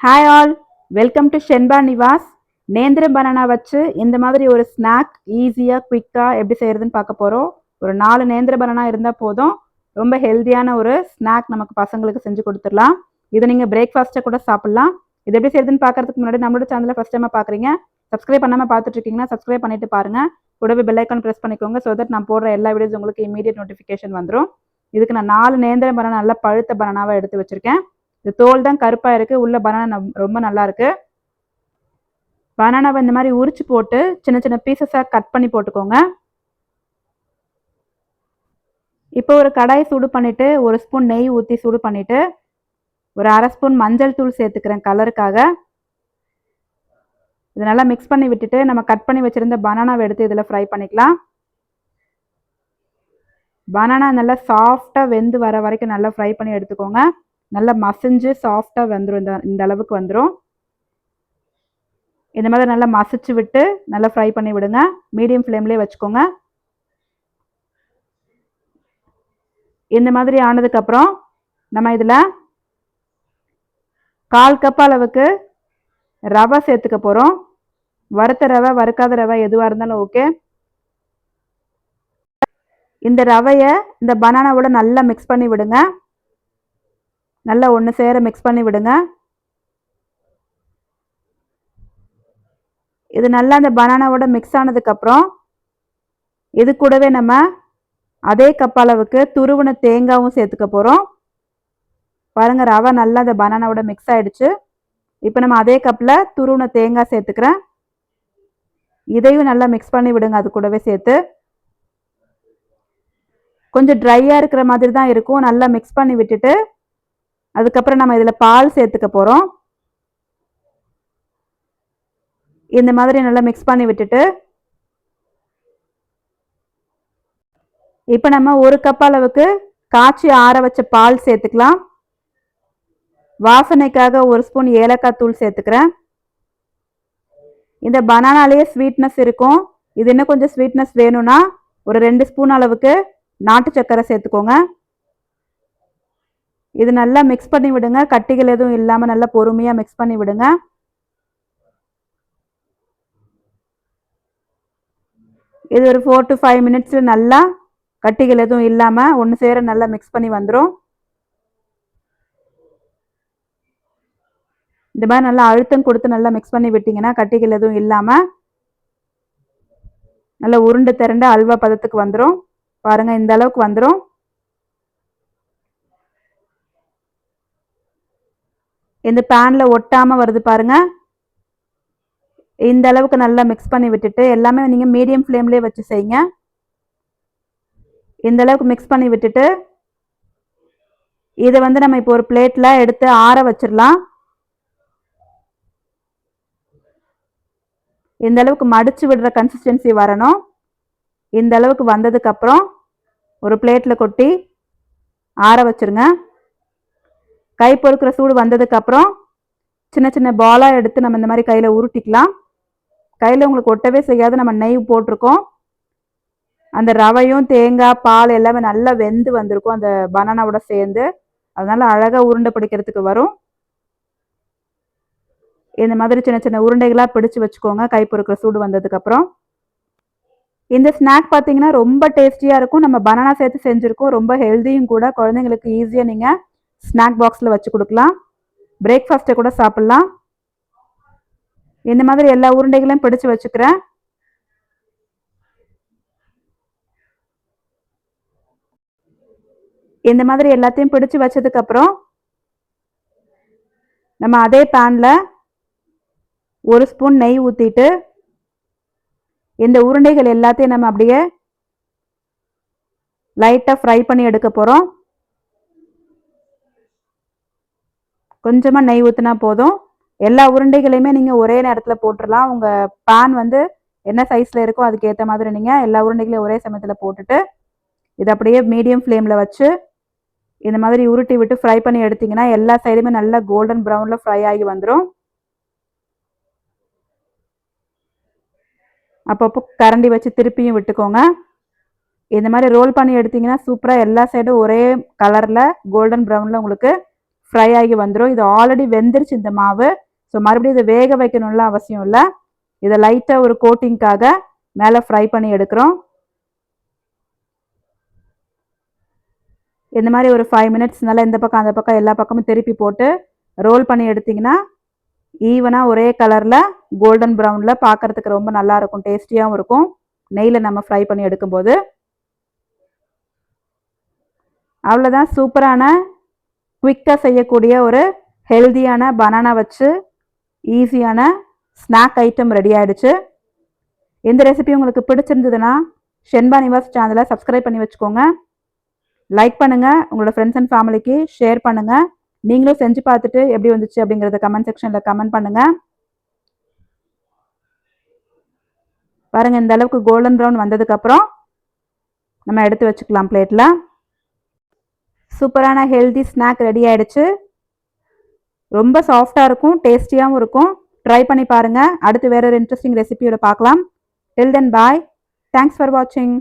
Hi all welcome to Shenba Nivas நேந்திர banana வச்சு இந்த மாதிரி ஒரு ஸ்நாக் ஈஸியாக குயிக்காக எப்படி செய்கிறதுன்னு பார்க்க போகிறோம் ஒரு நாலு நேந்திர பனானா இருந்தால் போதும். ரொம்ப ஹெல்த்தியான ஒரு ஸ்நாக் நமக்கு பசங்களுக்கு செஞ்சு கொடுத்துடலாம். இதை நீங்கள் பிரேக்ஃபாஸ்ட்டை கூட சாப்பிட்லாம். இது எப்படி செய்யுதுன்னு பார்க்கறதுக்கு முன்னாடி நம்மளோட சேனலில் ஃபஸ்ட் டைமாக பார்க்குறீங்க சப்ஸ்கிரைப் பண்ணாமல் பார்த்துட்ருக்கீங்கன்னா சப்ஸ்கிரைப் பண்ணிட்டு பாருங்கள் கூடவே பெல்லைக்கான் ப்ரெஸ் பண்ணிக்கோங்க ஸோ தட் நான் போடுற எல்லா வீடியோஸ் உங்களுக்கு இமீடியட் நோட்டிஃபிகேஷன் வந்துடும் இதுக்கு நான் நாலு நேந்திர பனானா நல்லா பழுத்த பனானாவை எடுத்து வச்சுருக்கேன். இந்த தோல் தான் கருப்பாக இருக்குது உள்ள பனானா ரொம்ப நல்லா இருக்கு. பனானாவை இந்த மாதிரி உரிச்சு போட்டு சின்ன சின்ன பீசஸாக கட் பண்ணி போட்டுக்கோங்க. இப்போ ஒரு கடாய் சூடு பண்ணிவிட்டு ஒரு ஸ்பூன் நெய் ஊற்றி சூடு பண்ணிட்டு ஒரு அரை ஸ்பூன் மஞ்சள் தூள் சேர்த்துக்கிறேன் கலருக்காக இது நல்லா மிக்ஸ் பண்ணி விட்டுட்டு நம்ம கட் பண்ணி வச்சுருந்த பனானாவை எடுத்து இதில் ஃப்ரை பண்ணிக்கலாம். பனானா நல்லா சாஃப்டாக வெந்து வர வரைக்கும் நல்லா ஃப்ரை பண்ணி எடுத்துக்கோங்க. நல்லா மசிஞ்சு சாஃப்டாக வந்துடும் இந்த இந்த அளவுக்கு வந்துடும் இந்த மாதிரி நல்லா மசிச்சு விட்டு நல்லா ஃப்ரை பண்ணி விடுங்க. மீடியம் ஃப்ளேம்லேயே வச்சுக்கோங்க. இந்த மாதிரி ஆனதுக்கப்புறம் நம்ம இதில் கால் கப் அளவுக்கு ரவை சேர்த்துக்க போகிறோம் வறுத்த ரவை வறுக்காத ரவை எதுவாக இருந்தாலும் ஓகே இந்த ரவையை இந்த பனானாவோட நல்லா மிக்ஸ் பண்ணி விடுங்க. நல்லா ஒன்று சேர மிக்ஸ் பண்ணி விடுங்க. இது நல்லா அந்த பனானாவோட மிக்ஸ் ஆனதுக்கப்புறம் இது கூடவே நம்ம அதே கப் அளவுக்கு துருவின தேங்காவும் சேர்த்துக்க போகிறோம் பாருங்கள் ரவை நல்லா அந்த பனானாவோட மிக்ஸ் ஆகிடுச்சு இப்போ நம்ம அதே கப்பில் துருவின தேங்காய் சேர்த்துக்கிறேன். இதையும் நல்லா மிக்ஸ் பண்ணி விடுங்க அது கூடவே சேர்த்து. கொஞ்சம் ட்ரையாக இருக்கிற மாதிரி தான் இருக்கும். நல்லா மிக்ஸ் பண்ணி விட்டுட்டு அதுக்கப்புறம் நம்ம இதில் பால் சேர்த்துக்க போகிறோம் இந்த மாதிரி நல்லா மிக்ஸ் பண்ணி விட்டுட்டு இப்போ நம்ம ஒரு கப் அளவுக்கு காய்ச்சி ஆற வச்ச பால் சேர்த்துக்கலாம். வாசனைக்காக ஒரு ஸ்பூன் ஏலக்காய் தூள் சேர்த்துக்கிறேன். இந்த பனானாலேயே ஸ்வீட்னஸ் இருக்கும். இது இன்னும் கொஞ்சம் ஸ்வீட்னஸ் வேணும்னா ஒரு ரெண்டு ஸ்பூன் அளவுக்கு நாட்டு சர்க்கரை சேர்த்துக்கோங்க. இது நல்லா மிக்ஸ் பண்ணி விடுங்க. கட்டிகள் எதுவும் இல்லாமல் நல்லா பொறுமையாக மிக்ஸ் பண்ணி விடுங்க. இது ஒரு ஃபோர் டு ஃபைவ் மினிட்ஸில் நல்லா கட்டிகள் எதுவும் இல்லாமல் ஒன்று சேர நல்லா மிக்ஸ் பண்ணி வந்துடும் இந்த மாதிரி நல்லா அழுத்தம் கொடுத்து நல்லா மிக்ஸ் பண்ணி விட்டிங்கன்னா கட்டிகள் எதுவும் இல்லாமல் நல்லா உருண்டு திரண்டு அல்வா பதத்துக்கு வந்துடும் பாருங்கள் இந்த அளவுக்கு வந்துடும் இந்த பேனில் ஒட்டாமல் வருது பாருங்கள் இந்த அளவுக்கு நல்லா மிக்ஸ் பண்ணி விட்டுட்டு எல்லாமே நீங்கள் மீடியம் ஃப்ளேம்லேயே வச்சு செய்யுங்க. இந்த அளவுக்கு மிக்ஸ் பண்ணி விட்டுட்டு இதை வந்து நம்ம இப்போ ஒரு பிளேட்டில் எடுத்து ஆற வச்சிடலாம். இந்த அளவுக்கு மடித்து விடுற கன்சிஸ்டன்சி வரணும். இந்த அளவுக்கு வந்ததுக்கப்புறம் ஒரு பிளேட்டில் கொட்டி ஆற வச்சுருங்க. கை பொறுக்கிற சூடு வந்ததுக்கப்புறம் சின்ன சின்ன பாலாக எடுத்து நம்ம இந்த மாதிரி கையில் உருட்டிக்கலாம். கையில் உங்களுக்கு ஒட்டவே செய்யாது. நம்ம நெய் போட்டிருக்கோம். அந்த ரவையும் தேங்காய் பால் எல்லாமே நல்லா வெந்து வந்திருக்கும். அந்த பனானாவோட சேர்ந்து. அதனால அழகாக உருண்டை பிடிக்கிறதுக்கு வரும். இந்த மாதிரி சின்ன சின்ன உருண்டைகளாக பிடிச்சு வச்சுக்கோங்க. கை பொறுக்கிற சூடு வந்ததுக்கப்புறம். இந்த ஸ்நாக் பார்த்தீங்கன்னா ரொம்ப டேஸ்டியாக இருக்கும். நம்ம பனானா சேர்த்து செஞ்சுருக்கோம். ரொம்ப ஹெல்த்தியும் கூட. குழந்தைங்களுக்கு ஈஸியாக நீங்கள் ஸ்நாக் பாக்ஸில் வச்சு கொடுக்கலாம். பிரேக்ஃபாஸ்ட்டை கூட சாப்பிட்லாம். இந்த மாதிரி எல்லா உருண்டைகளையும் பிடிச்சு வச்சுக்கிறேன். இந்த மாதிரி எல்லாத்தையும் பிடிச்சு வச்சதுக்கப்புறம் நம்ம அதே பேனில் ஒரு ஸ்பூன் நெய் ஊற்றிட்டு இந்த உருண்டைகள் எல்லாத்தையும் நம்ம அப்படியே லைட்டாக ஃப்ரை பண்ணி எடுக்க போகிறோம் கொஞ்சமாக நெய் ஊற்றினா போதும். எல்லா உருண்டைகளையுமே நீங்கள் ஒரே நேரத்தில் போட்டுடலாம் உங்கள் பேன் வந்து என்ன சைஸில் இருக்கோ அதுக்கேற்ற மாதிரி நீங்கள் எல்லா உருண்டைகளையும் ஒரே சமயத்தில் போட்டுட்டு இதை அப்படியே மீடியம் ஃப்ளேமில் வச்சு இந்த மாதிரி உருட்டி விட்டு ஃப்ரை பண்ணி எடுத்திங்கன்னா எல்லா சைடுமே நல்லா கோல்டன் ப்ரௌனில் ஃப்ரை ஆகி வந்துடும் அப்பப்போ கரண்டி வச்சு திருப்பியும் விட்டுக்கோங்க. இந்த மாதிரி ரோல் பண்ணி எடுத்திங்கன்னா சூப்பராக எல்லா சைடும் ஒரே கலரில் கோல்டன் ப்ரௌனில் உங்களுக்கு ஃப்ரை ஆகி வந்துடும் இது ஆல்ரெடி வெந்துருச்சு இந்த மாவு. ஸோ மறுபடியும் இதை வேக வைக்கணும்லாம் அவசியம் இல்லை. இதை லைட்டாக ஒரு கோட்டிங்க்காக மேலே ஃப்ரை பண்ணி எடுக்கிறோம். இந்த மாதிரி ஒரு ஃபைவ் மினிட்ஸ் நல்லா இந்த பக்கம் அந்த பக்கம் எல்லா பக்கமும் திருப்பி போட்டு ரோல் பண்ணி எடுத்திங்கன்னா ஈவனாக ஒரே கலரில் கோல்டன் ப்ரௌனில் பார்க்குறதுக்கு ரொம்ப நல்லா இருக்கும் டேஸ்டியாகவும் இருக்கும். நெய்யில் நம்ம ஃப்ரை பண்ணி எடுக்கும்போது. அவ்வளோதான் சூப்பரான குவிக்காக செய்யக்கூடிய ஒரு ஹெல்தியான பனானா வச்சு ஈஸியான ஸ்நாக் ஐட்டம் ரெடி ஆகிடுச்சு இந்த ரெசிபி உங்களுக்கு பிடிச்சிருந்ததுன்னா ஷென்பா நிவாஸ் சேனலை சப்ஸ்கிரைப் பண்ணி வச்சுக்கோங்க. லைக் பண்ணுங்கள் உங்களோட ஃப்ரெண்ட்ஸ் அண்ட் ஃபேமிலிக்கு ஷேர் பண்ணுங்கள் நீங்களும் செஞ்சு பார்த்துட்டு எப்படி வந்துச்சு அப்படிங்கிறத கமெண்ட் செக்ஷனில் கமெண்ட் பண்ணுங்கள் பாருங்கள் இந்த அளவுக்கு கோல்டன் ப்ரௌன் வந்ததுக்கப்புறம் நம்ம எடுத்து வச்சுக்கலாம் பிளேட்டில் சூப்பரான ஹெல்தி ஸ்நாக் ரெடி ஆயிடுச்சு. ரொம்ப சாஃப்டாக இருக்கும் டேஸ்டியாகவும் இருக்கும். ட்ரை பண்ணி பாருங்கள் அடுத்து வேற ஒரு இன்ட்ரெஸ்டிங் ரெசிபியோட பார்க்கலாம். Till then bye thanks for வாட்சிங்